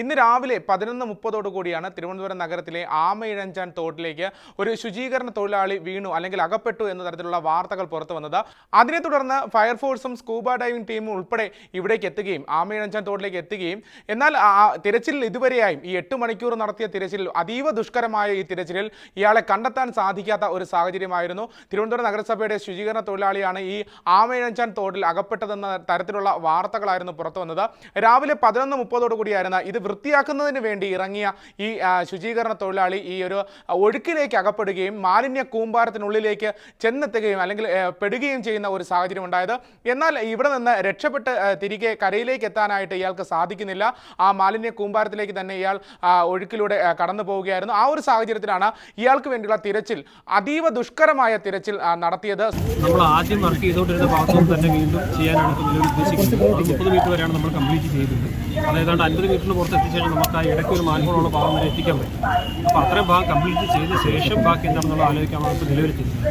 ഇന്ന് രാവിലെ പതിനൊന്ന് മുപ്പതോടുകൂടിയാണ് തിരുവനന്തപുരം നഗരത്തിലെ ആമയിഴഞ്ചാൻ തോട്ടിലേക്ക് ഒരു ശുചീകരണ തൊഴിലാളി വീണു അല്ലെങ്കിൽ അകപ്പെട്ടു എന്ന തരത്തിലുള്ള വാർത്തകൾ പുറത്തു വന്നത്. അതിനെ തുടർന്ന് ഫയർഫോഴ്സും സ്കൂബ ഡൈവിംഗ് ടീമും ഉൾപ്പെടെ ഇവിടേക്ക് എത്തുകയും ആമയിഴഞ്ചാൻ തോട്ടിലേക്ക് എത്തുകയും എന്നാൽ തിരച്ചിലിൽ ഇതുവരെയായും ഈ എട്ട് മണിക്കൂർ നടത്തിയ തിരച്ചിലിൽ അതീവ ദുഷ്കരമായ ഈ തിരച്ചിലിൽ ഇയാളെ കണ്ടെത്താൻ സാധിക്കാത്ത ഒരു സാഹചര്യമായിരുന്നു. തിരുവനന്തപുരം നഗരസഭയുടെ ശുചീകരണ തൊഴിലാളിയാണ് ഈ ആമയിഴഞ്ചാൻ തോട്ടിൽ അകപ്പെട്ടതെന്ന തരത്തിലുള്ള വാർത്തകളായിരുന്നു പുറത്തു വന്നത്. രാവിലെ പതിനൊന്ന് മുപ്പതോടു കൂടിയായിരുന്നു ഇത് വൃത്തിയാക്കുന്നതിന് വേണ്ടി ഇറങ്ങിയ ഈ ശുചീകരണ തൊഴിലാളി ഈ ഒരു ഒഴുക്കിലേക്ക് അകപ്പെടുകയും മാലിന്യ കൂമ്പാരത്തിനുള്ളിലേക്ക് ചെന്നെത്തുകയും അല്ലെങ്കിൽ പെടുകയും ചെയ്യുന്ന ഒരു സാഹചര്യം ഉണ്ടായത്. എന്നാൽ ഇവിടെ നിന്ന് രക്ഷപ്പെട്ട് തിരികെ കരയിലേക്ക് എത്താനായിട്ട് ഇയാൾക്ക് സാധിക്കുന്നില്ല. ആ മാലിന്യ കൂമ്പാരത്തിലേക്ക് തന്നെ ഇയാൾ ഒഴുക്കിലൂടെ കടന്നു പോവുകയായിരുന്നു. ആ ഒരു സാഹചര്യത്തിലാണ് ഇയാൾക്ക് വേണ്ടിയുള്ള തിരച്ചിൽ അതീവ ദുഷ്കരമായ തിരച്ചിൽ നടത്തിയത്. നമ്മൾ ആദ്യം വർക്ക് ചെയ്തുകൊണ്ടിരുന്ന ഭാഗത്തും തന്നെ വീണ്ടും ചെയ്യാനാണ് ഉദ്ദേശിക്കുന്നത്. മുപ്പത് മീറ്റർ വരെയാണ് നമ്മൾ കംപ്ലീറ്റ് ചെയ്തത് അതായത് അൻപത് മീറ്ററിന് പുറത്ത് എത്തിച്ചേച്ചാൽ നമുക്ക് ആ ഇടയ്ക്ക് ഒരു മാൻഹോളുള്ള ഭാഗം വരെ എത്തിക്കാൻ പറ്റും. അപ്പോൾ അത്രയും ഭാഗം കംപ്ലീറ്റ് ചെയ്ത ശേഷം ബാക്കി എന്താണെന്നുള്ള ആലോചിക്കാൻ ഇപ്പോൾ നിലവിൽ ചെയ്യുന്നത്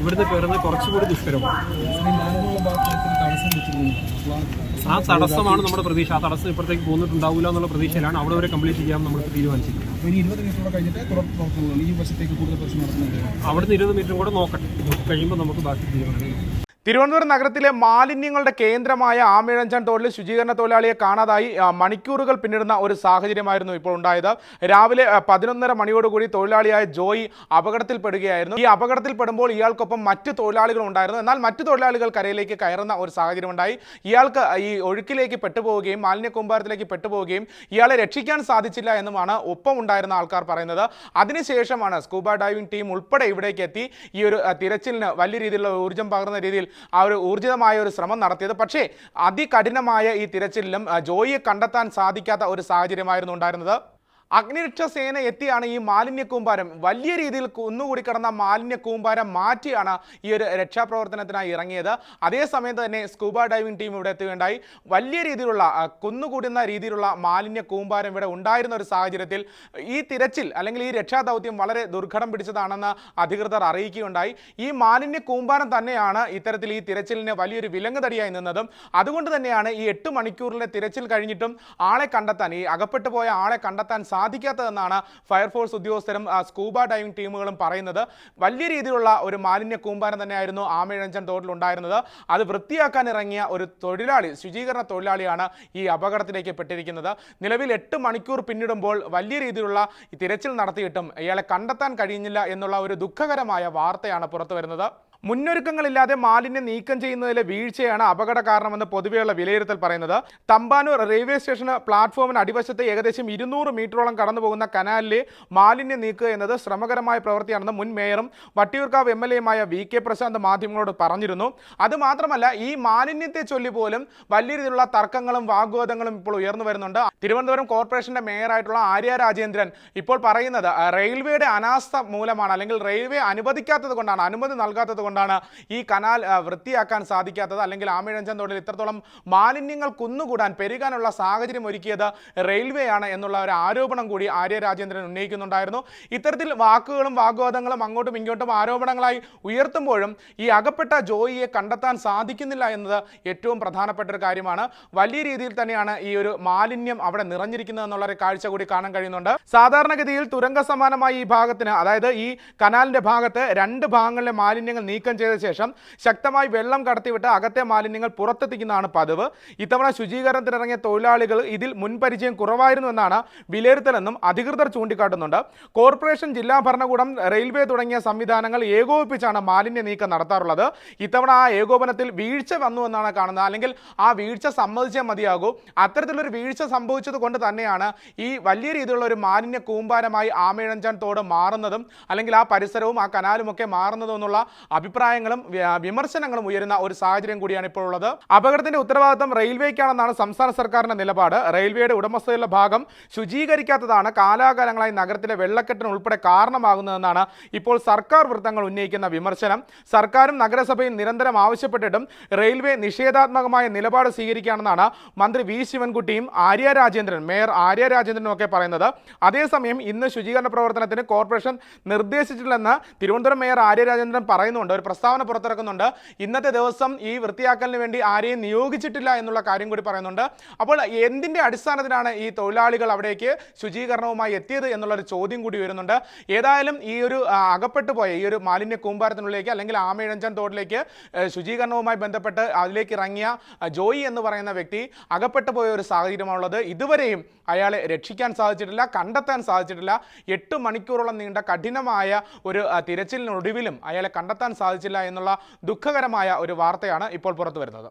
ഇവിടുന്ന് കയറുന്നത് കുറച്ചുകൂടി ദുഷ്കരമാണ്. ഭാഗത്ത് ആ തടസ്സമാണ് നമ്മുടെ പ്രതീക്ഷ. ആ തടസ്സം ഇപ്പോഴത്തേക്ക് പോന്നിട്ടുണ്ടാവില്ല എന്നുള്ള പ്രതീക്ഷയിലാണ് അവിടെ വരെ കംപ്ലീറ്റ് ചെയ്യാൻ നമ്മൾ തീരുമാനിച്ചിരിക്കുന്നത്. അപ്പോൾ ഇനി ഇരുപത് മിനിറ്റോടെ കഴിഞ്ഞിട്ട് തുടർ പ്രവർത്തനങ്ങൾ ഈ വശത്തേക്ക് കൂടുതൽ പ്രശ്നം നടക്കുന്നുണ്ട് അവിടുന്ന് ഇരുപത് മീറ്ററും കൂടെ നോക്കട്ടെ. കഴിയുമ്പോൾ നമുക്ക് ബാക്കി തീരുമാനം തിരുവനന്തപുരം നഗരത്തിലെ മാലിന്യങ്ങളുടെ കേന്ദ്രമായ ആമിഴഞ്ചാൻ തോട്ടിൽ ശുചീകരണ തൊഴിലാളിയെ കാണാതായി മണിക്കൂറുകൾ പിന്നിടുന്ന ഒരു സാഹചര്യമായിരുന്നു ഇപ്പോൾ ഉണ്ടായത്. രാവിലെ പതിനൊന്നര മണിയോടുകൂടി തൊഴിലാളിയായ ജോയി അപകടത്തിൽപ്പെടുകയായിരുന്നു. ഈ അപകടത്തിൽപ്പെടുമ്പോൾ ഇയാൾക്കൊപ്പം മറ്റ് തൊഴിലാളികൾ ഉണ്ടായിരുന്നു. എന്നാൽ മറ്റു തൊഴിലാളികൾ കരയിലേക്ക് കയറുന്ന ഒരു സാഹചര്യം ഉണ്ടായി ഇയാൾക്ക് ഈ ഒഴുക്കിലേക്ക് പെട്ടുപോവുകയും മാലിന്യ കൂമ്പാരത്തിലേക്ക് പെട്ടുപോവുകയും ഇയാളെ രക്ഷിക്കാൻ സാധിച്ചില്ല എന്നുമാണ് ഒപ്പം ഉണ്ടായിരുന്ന ആൾക്കാർ പറയുന്നത്. അതിനുശേഷമാണ് സ്കൂബ ഡൈവിംഗ് ടീം ഉൾപ്പെടെ ഇവിടേക്ക് എത്തി ഈ ഒരു തിരച്ചിലിന് വലിയ രീതിയിലുള്ള ഊർജം പകർന്ന രീതിയിൽ ആ ഒരു ഊർജിതമായ ഒരു ശ്രമം നടത്തിയത്. പക്ഷേ അതികഠിനമായ ഈ തിരച്ചിലിലും ജോയിയെ കണ്ടെത്താൻ സാധിക്കാത്ത ഒരു സാഹചര്യമായിരുന്നു ഉണ്ടായിരുന്നത്. അഗ്നിരക്ഷാ സേന എത്തിയാണ് ഈ മാലിന്യ കൂമ്പാരം. വലിയ രീതിയിൽ കുന്നുകൂടി കിടന്ന മാലിന്യ കൂമ്പാരം മാറ്റിയാണ് ഈ ഒരു രക്ഷാപ്രവർത്തനത്തിനായി ഇറങ്ങിയത്. അതേസമയത്ത് തന്നെ സ്കൂബ ഡൈവിംഗ് ടീം ഇവിടെ എത്തുകയുണ്ടായി. വലിയ രീതിയിലുള്ള കുന്നുകൂടുന്ന രീതിയിലുള്ള മാലിന്യ കൂമ്പാരം ഇവിടെ ഉണ്ടായിരുന്ന ഒരു സാഹചര്യത്തിൽ ഈ തിരച്ചിൽ അല്ലെങ്കിൽ ഈ രക്ഷാദൗത്യം വളരെ ദുർഘടം പിടിച്ചതാണെന്ന് അധികൃതർ അറിയിക്കുകയുണ്ടായി. ഈ മാലിന്യ കൂമ്പാരം തന്നെയാണ് ഇത്തരത്തിൽ ഈ തിരച്ചിലിന് വലിയൊരു വിലങ്ങുതടിയായി നിന്നതും. അതുകൊണ്ട് തന്നെയാണ് ഈ എട്ട് മണിക്കൂറിലെ തിരച്ചിൽ കഴിഞ്ഞിട്ടും ആളെ കണ്ടെത്താൻ ഈ അകപ്പെട്ടു പോയ ആളെ കണ്ടെത്താൻ സാധിക്കാത്തതെന്നാണ് ഫയർഫോഴ്സ് ഉദ്യോഗസ്ഥരും സ്കൂബ ഡൈവിംഗ് ടീമുകളും പറയുന്നത്. വലിയ രീതിയിലുള്ള ഒരു മാലിന്യ കൂമ്പാരം തന്നെയായിരുന്നു ആമയിഴഞ്ചൻ തോട്ടിൽ ഉണ്ടായിരുന്നത്. അത് വൃത്തിയാക്കാൻ ഇറങ്ങിയ ഒരു തൊഴിലാളി ശുചീകരണ തൊഴിലാളിയാണ് ഈ അപകടത്തിലേക്ക് പെട്ടിരിക്കുന്നത്. നിലവിൽ എട്ട് മണിക്കൂർ പിന്നിടുമ്പോൾ വലിയ രീതിയിലുള്ള തിരച്ചിൽ നടത്തിയിട്ടും ഇയാളെ കണ്ടെത്താൻ കഴിയുന്നില്ല എന്നുള്ള ഒരു ദുഃഖകരമായ വാർത്തയാണ് പുറത്തു വരുന്നത് മുന്നൊരുക്കങ്ങളില്ലാതെ മാലിന്യം നീക്കം ചെയ്യുന്നതിലെ വീഴ്ചയാണ് അപകട കാരണമെന്ന് പൊതുവെയുള്ള വിലയിരുത്തൽ പറയുന്നത്. തമ്പാനൂർ റെയിൽവേ സ്റ്റേഷന് പ്ലാറ്റ്ഫോമിന് അടിവശത്ത് ഏകദേശം ഇരുന്നൂറ് മീറ്ററോളം കടന്നു പോകുന്ന കനാലിലെ മാലിന്യം നീക്കുക എന്നത് ശ്രമകരമായ പ്രവൃത്തിയാണെന്ന് മുൻ മേയറും വട്ടിയൂർക്കാവ് എം എൽ എയുമായ വി കെ പ്രശാന്ത് മാധ്യമങ്ങളോട് പറഞ്ഞിരുന്നു. അതുമാത്രമല്ല ഈ മാലിന്യത്തെ ചൊല്ലി പോലും വലിയ രീതിയിലുള്ള തർക്കങ്ങളും വാഗ്വാദങ്ങളും ഇപ്പോൾ ഉയർന്നു വരുന്നുണ്ട്. തിരുവനന്തപുരം കോർപ്പറേഷന്റെ മേയറായിട്ടുള്ള ആര്യ രാജേന്ദ്രൻ ഇപ്പോൾ പറയുന്നത് റെയിൽവേയുടെ അനാസ്ഥ മൂലമാണ് അല്ലെങ്കിൽ റെയിൽവേ അനുവദിക്കാത്തത് കൊണ്ടാണ് അനുമതി നൽകാത്തത് കൊണ്ടാണ് ഈ കനാൽ വൃത്തിയാക്കാൻ സാധിക്കാത്തത്. അല്ലെങ്കിൽ ആമിഴഞ്ചൻ തോട്ടിൽ ഇത്രത്തോളം മാലിന്യങ്ങൾ കുന്നുകൂടാൻ പെരുകാനുള്ള സാഹചര്യം ഒരുക്കിയത് റെയിൽവേ ആണ് എന്നുള്ള ഒരു ആരോപണം കൂടി ആര്യ രാജേന്ദ്രൻ ഉന്നയിക്കുന്നുണ്ടായിരുന്നു. ഇത്തരത്തിൽ വാക്കുകളും വാഗ്വാദങ്ങളും അങ്ങോട്ടും ഇങ്ങോട്ടും ആരോപണങ്ങളായി ഉയർത്തുമ്പോഴും ഈ അകപ്പെട്ട ജോയിയെ കണ്ടെത്താൻ സാധിക്കുന്നില്ല എന്നത് ഏറ്റവും പ്രധാനപ്പെട്ട ഒരു കാര്യമാണ്. വലിയ രീതിയിൽ തന്നെയാണ് ഈ ഒരു മാലിന്യം അവിടെ നിറഞ്ഞിരിക്കുന്നത് എന്നുള്ള ഒരു കാഴ്ച കൂടി കാണാൻ കഴിയുന്നുണ്ട്. സാധാരണഗതിയിൽ തുരങ്ക സമാനമായി ഈ ഭാഗത്തിന് അതായത് ഈ കനാലിന്റെ ഭാഗത്ത് രണ്ട് ഭാഗങ്ങളിലെ മാലിന്യങ്ങൾ നീക്കം ചെയ്ത ശേഷം ശക്തമായി വെള്ളം കടത്തിവിട്ട് അകത്തെ മാലിന്യങ്ങൾ പുറത്തെത്തിക്കുന്നതാണ് പതിവ്. ഇത്തവണ ശുചീകരണത്തിനിറങ്ങിയ തൊഴിലാളികൾ ഇതിൽ മുൻപരിചയം കുറവായിരുന്നു എന്നാണ് വിലയിരുത്തലെന്നും അധികൃതർ ചൂണ്ടിക്കാട്ടുന്നുണ്ട്. കോർപ്പറേഷൻ ജില്ലാ ഭരണകൂടം റെയിൽവേ തുടങ്ങിയ സംവിധാനങ്ങൾ ഏകോപിപ്പിച്ചാണ് മാലിന്യ നീക്കം നടത്താറുള്ളത്. ഇത്തവണ ആ ഏകോപനത്തിൽ വീഴ്ച വന്നു എന്നാണ് കാണുന്നത്. അല്ലെങ്കിൽ ആ വീഴ്ച സമ്മതിച്ചേ മതിയാകൂ. അത്തരത്തിലൊരു വീഴ്ച സംഭവിച്ചത് കൊണ്ട് തന്നെയാണ് ഈ വലിയ രീതിയിലുള്ള ഒരു മാലിന്യ കൂമ്പാരമായി ആമയിഴഞ്ചാൻ തോട് മാറുന്നതും അല്ലെങ്കിൽ ആ പരിസരവും ആ കനാലുമൊക്കെ മാറുന്നതും എന്നുള്ള അഭിപ്രായങ്ങളും വിമർശനങ്ങളും ഉയരുന്ന ഒരു സാഹചര്യം കൂടിയാണ് ഇപ്പോൾ ഉള്ളത്. അപകടത്തിന്റെ ഉത്തരവാദിത്തം റെയിൽവേക്കാണെന്നാണ് സംസ്ഥാന സർക്കാരിന്റെ നിലപാട്. റെയിൽവേയുടെ ഉടമസ്ഥതയിലുള്ള ഭാഗം ശുചീകരിക്കാത്തതാണ് കാലാകാലങ്ങളായി നഗരത്തിലെ വെള്ളക്കെട്ടിന് ഉൾപ്പെടെ കാരണമാകുന്നതെന്നാണ് ഇപ്പോൾ സർക്കാർ വൃത്തങ്ങൾ ഉന്നയിക്കുന്ന വിമർശനം. സർക്കാരും നഗരസഭയും നിരന്തരം ആവശ്യപ്പെട്ടിട്ടും റെയിൽവേ നിഷേധാത്മകമായ നിലപാട് സ്വീകരിക്കുകയാണെന്നാണ് മന്ത്രി വി. ശിവൻകുട്ടിയും ആര്യ രാജേന്ദ്രൻ മേയർ ആര്യ രാജേന്ദ്രനും ഒക്കെ പറയുന്നത്. അതേസമയം ഇന്ന് ശുചീകരണ പ്രവർത്തനത്തിന് കോർപ്പറേഷൻ നിർദ്ദേശിച്ചിട്ടില്ലെന്ന് തിരുവനന്തപുരം മേയർ ആര്യ രാജേന്ദ്രൻ പറയുന്നുണ്ട്. ഒരു പ്രസ്താവന പുറത്തിറക്കുന്നുണ്ട്. ഇന്നത്തെ ദിവസം ഈ വൃത്തിയാക്കലിന് വേണ്ടി ആരെയും നിയോഗിച്ചിട്ടില്ല എന്നുള്ള കാര്യം കൂടി പറയുന്നുണ്ട്. അപ്പോൾ എന്തിന്റെ അടിസ്ഥാനത്തിലാണ് ഈ തൊഴിലാളികൾ അവിടേക്ക് ശുചീകരണവുമായി എത്തിയത് എന്നുള്ളൊരു ചോദ്യം കൂടി വരുന്നുണ്ട്. ഏതായാലും ഈ ഒരു അകപ്പെട്ടു പോയ ഈ ഒരു മാലിന്യ കൂമ്പാരത്തിനുള്ളിലേക്ക് അല്ലെങ്കിൽ ആമയിഴഞ്ചൻ തോട്ടിലേക്ക് ശുചീകരണവുമായി ബന്ധപ്പെട്ട് അതിലേക്ക് ഇറങ്ങിയ ജോയി എന്ന് പറയുന്ന വ്യക്തി അകപ്പെട്ടു പോയ ഒരു സാഹചര്യമാണുള്ളത്. ഇതുവരെയും അയാളെ രക്ഷിക്കാൻ സാധിച്ചിട്ടില്ല കണ്ടെത്താൻ സാധിച്ചിട്ടില്ല. എട്ട് മണിക്കൂറോളം നീണ്ട കഠിനമായ ഒരു തിരച്ചിലിനൊടുവിലും അയാളെ കണ്ടെത്താൻ സാധിച്ചില്ല എന്നുള്ള ദുഃഖകരമായ ഒരു വാർത്തയാണ് ഇപ്പോൾ പുറത്തു വരുന്നത്